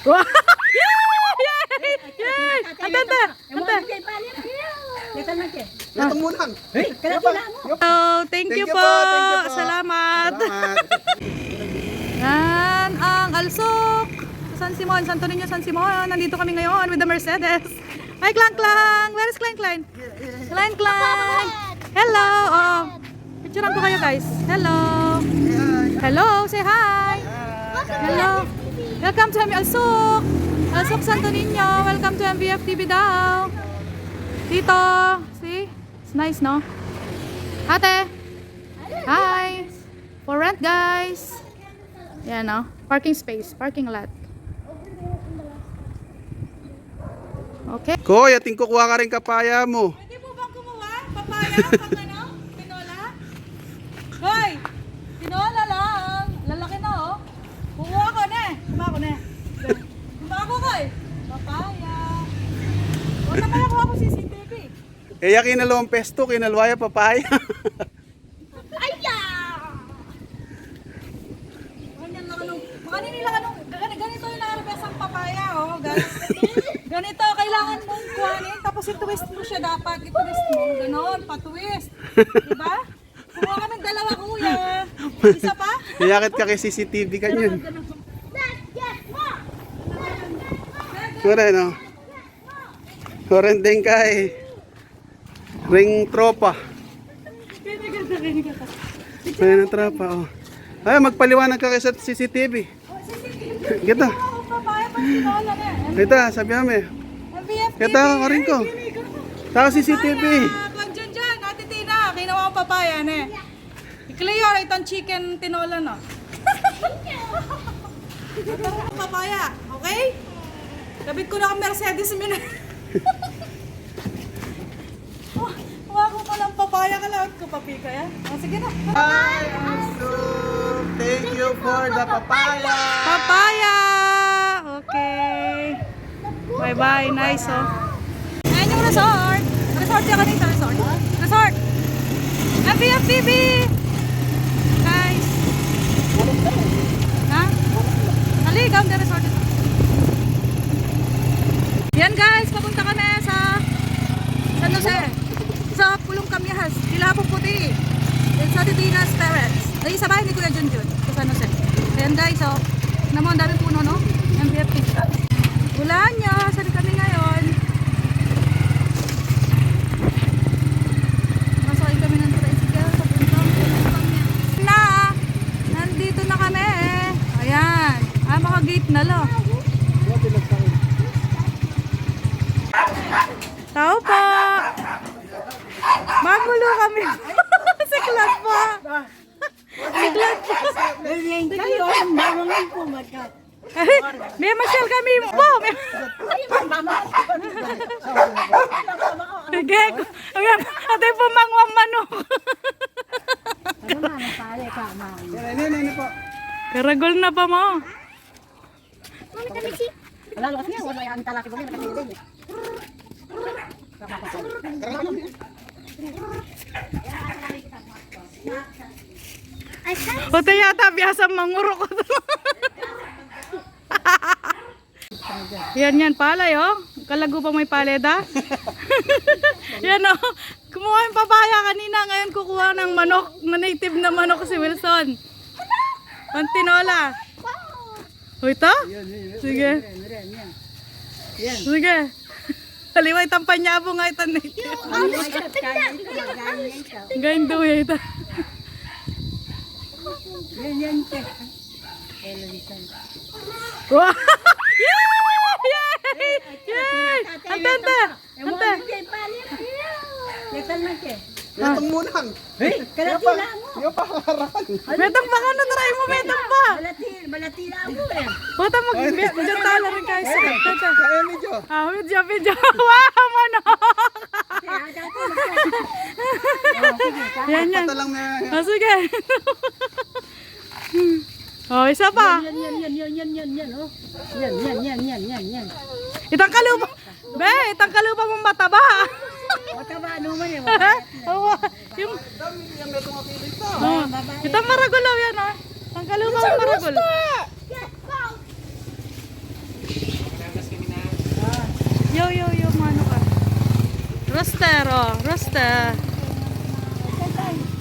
Yay! Yay! Ante, ante! Ante! Itong munang. Oh, thank, you, po. Salamat. Yan ang Alsok. San Simon, Santo Niño, San Simon. Nandito kami ngayon with the Mercedes. Hi, Clang Clang. Where is Clang Clang? Clang Clang. Hello. Oh. Picturean ko kayo guys. Hello. Hello. Say hi. Hello. Welcome to MV Alsok. Alsok Santo Niño. Welcome to MVF TV daw. Dito. See? It's nice, no? Ate. Hi. For rent, guys. Yan, no? Parking space. Parking lot. Okay. Koy, ating kukuha ka rin kapaya mo. Pwede mo bang kumuha? Papaya? Pang ano? Tinola? Hoy! Tinola lang. Lalaki na, oh. Kumuha ko na eh. Kumuha ko na eh. Kumuha ko ko eh. Papaya. Huwag na pala kuha ko CCTV. Eh, ya kinalawang pesto, kinalwaya papaya. Lang nila anong, gan- ganito yung nakarabes ang papaya, oh. Gan- ganito, kailangan mong kuhanin, tapos i-twist mo siya dapat, i-twist mo, ganon, pa-twist. Diba? Kumuha kami dalawa, kuya. Isa pa? Niyakit ka kay CCTV kanyan. Kore, no? Kore din kay ring tropa. Ayan ang tropa, oh. Ay, magpaliwanag ka kay sa CCTV. Na. kita, sabi namin. Ang BFTV. Kita, karin ko. Saka CCTV. Kung dyan dyan, Ate Tina, kinawa ang papaya, ne. I-clear, itong chicken tinola, no. Ito papaya, okay? Kabit ko na ang Mercedes minute. Huwag ko papaya ka lang. Kapapi ka yan. O, sige na. Hi, Anso. Thank you for the papaya. Papaya! Okay. Bye-bye. Nice, oh. Ayan yung resort. Resort siya kanina. Resort. Resort. FBFTV! Guys. Ha? Naligaw na resort ito. Yan guys, papunta kami sa San Jose. Sa Pulong Kamyas. Kilapong Puti. Yan sa Titinas Terrace. Ay, sa bahay ni Kuya Junjun. Sa San Jose. Ayan guys, oh. Tignan mo, puno, no? MBFT. Wala niya. Saan kami ngayon? Masakay kami ng tricycle. Papuntang Pulong. Na! Nandito na kami. Ayan. Ah, maka-gate na lang. Tao po! Magulo kami. Siklat po. Siklat po. Kayo, ang bangungan po magka. May masyal kami po. Sige. Ate po mangwang manok. Ano. Karagol na pa mo. Wala lang kasi wala yung talaki ko kasi hindi. Pati yata biyasa manguro ko yan yan, palay oh. Kalago pa may paleda. yan oh. Kumuha yung papaya kanina. Ngayon kukuha ng manok. Na native na manok si Wilson. Pantinola. O ito? Sige. Sige. Haliway tampan niya po nga ito native. Ganyan daw yan ito. Yan, yan, te. Wow! Yay! Yay! Yay! Ante, ante! Ante! Yakan lang, te. Itong munang. Kalati lang mo. Yung pangaran. Metang pa ka na, try mo, metang pa! Balati lang mo eh. Puta, mag medyo tala rin guys. Tata. Kaya medyo. Ah, medyo, medyo. Wow, manok! Yan, yan. Pata lang na. Ah, sige. oh, isa pa. Yan, yan, yan, yan, yan, yan, yan, oh. Yan, yan, yan, yan, yan, yan. Itang kalupa. Be, itang kalupa mong mataba. Mataba naman eh. Oo. Yung... Oh, ito maragulaw yan ah. Tanggalin mo ang maragul. Yo, yo, yo, mano ka. Roster, oh. Roster.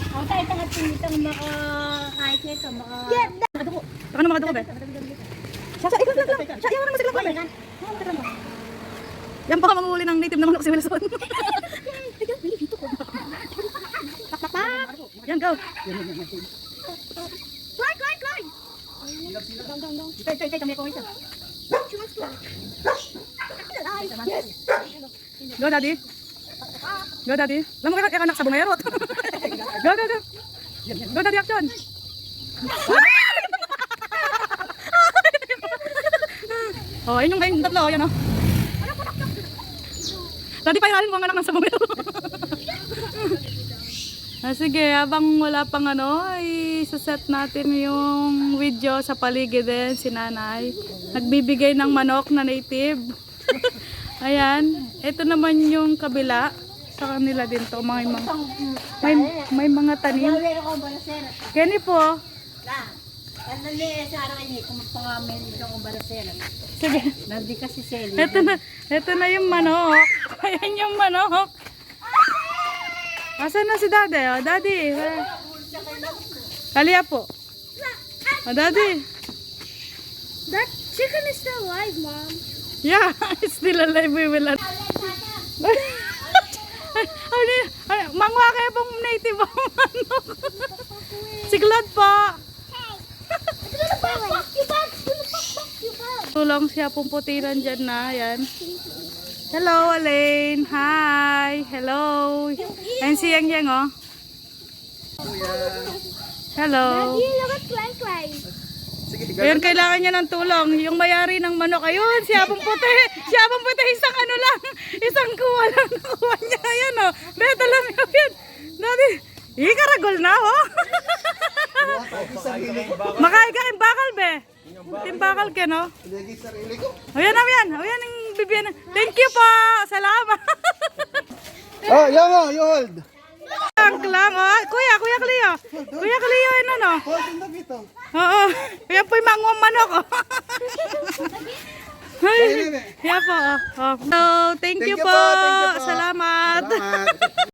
Ang tayo tangat pinitang maka... Kahit ito, maka... Yeah! Makaduko. Taka na makaduko, be. Siya, siya, ikaw lang lang. Siya, iwan naman sila kami. Yan pa ka mamuli ng native na manok si Wilson. Yan, go. Climb, climb, climb! Ito, ito, ito, kami ko ito. Yes! Go, daddy. Go, daddy. Alam mo kaya anak sa bungero. go, go, go. Go, daddy, action. oh, ayun yung ayun, tatlo, yan oh. Daddy, pairalin mo ang anak ng sa bungero. ah, sige, habang wala pang ano, i-set natin yung video sa paligid din, si nanay. Nagbibigay ng manok na native. Ayan, ito naman yung kabila. Sa kanila din to, mga mga, may, may mga tanim. Kenny po, balasera. sige. Nandi kasi. Ito na, ito na yung manok. Ayan yung manok. Asan na si daddy? Oh, daddy. Kalia po. Oh, daddy. That chicken is still alive, Mom. Yeah, it's still alive. We will not. Ano? Ay, Mangwa kayo pong native ang manok. si Claude po. Tulong siya pong putiran dyan na. Yan. Hello, Elaine. Hi. Hello. Ayan si Yang Yang, oh. Hello. look at Clank Clank. Sige, Ayun, kailangan niya ng tulong. Yung mayari ng manok, ayun, si Abong Puti. Si Abong Puti, isang ano lang, isang kuha lang nakuha niya. Ayan, oh. Beta lang yun. Dati, ikaragol na, oh. Makain ka bakal, be. Timbakal ka, no? Ayan, ayan. Ayan ang bibigyan. Thank you po. Salamat. Oh, yan o, you hold. Lang lang, oh. Kuya, Kuya Cleo. Kuya Cleo, ano? Hold in the bito. Oo. Yan po yung mangwang manok. oh. Ay, yan po. Oh. Oh. So, thank, Thank you you po. po, thank you po. Salamat. Salamat.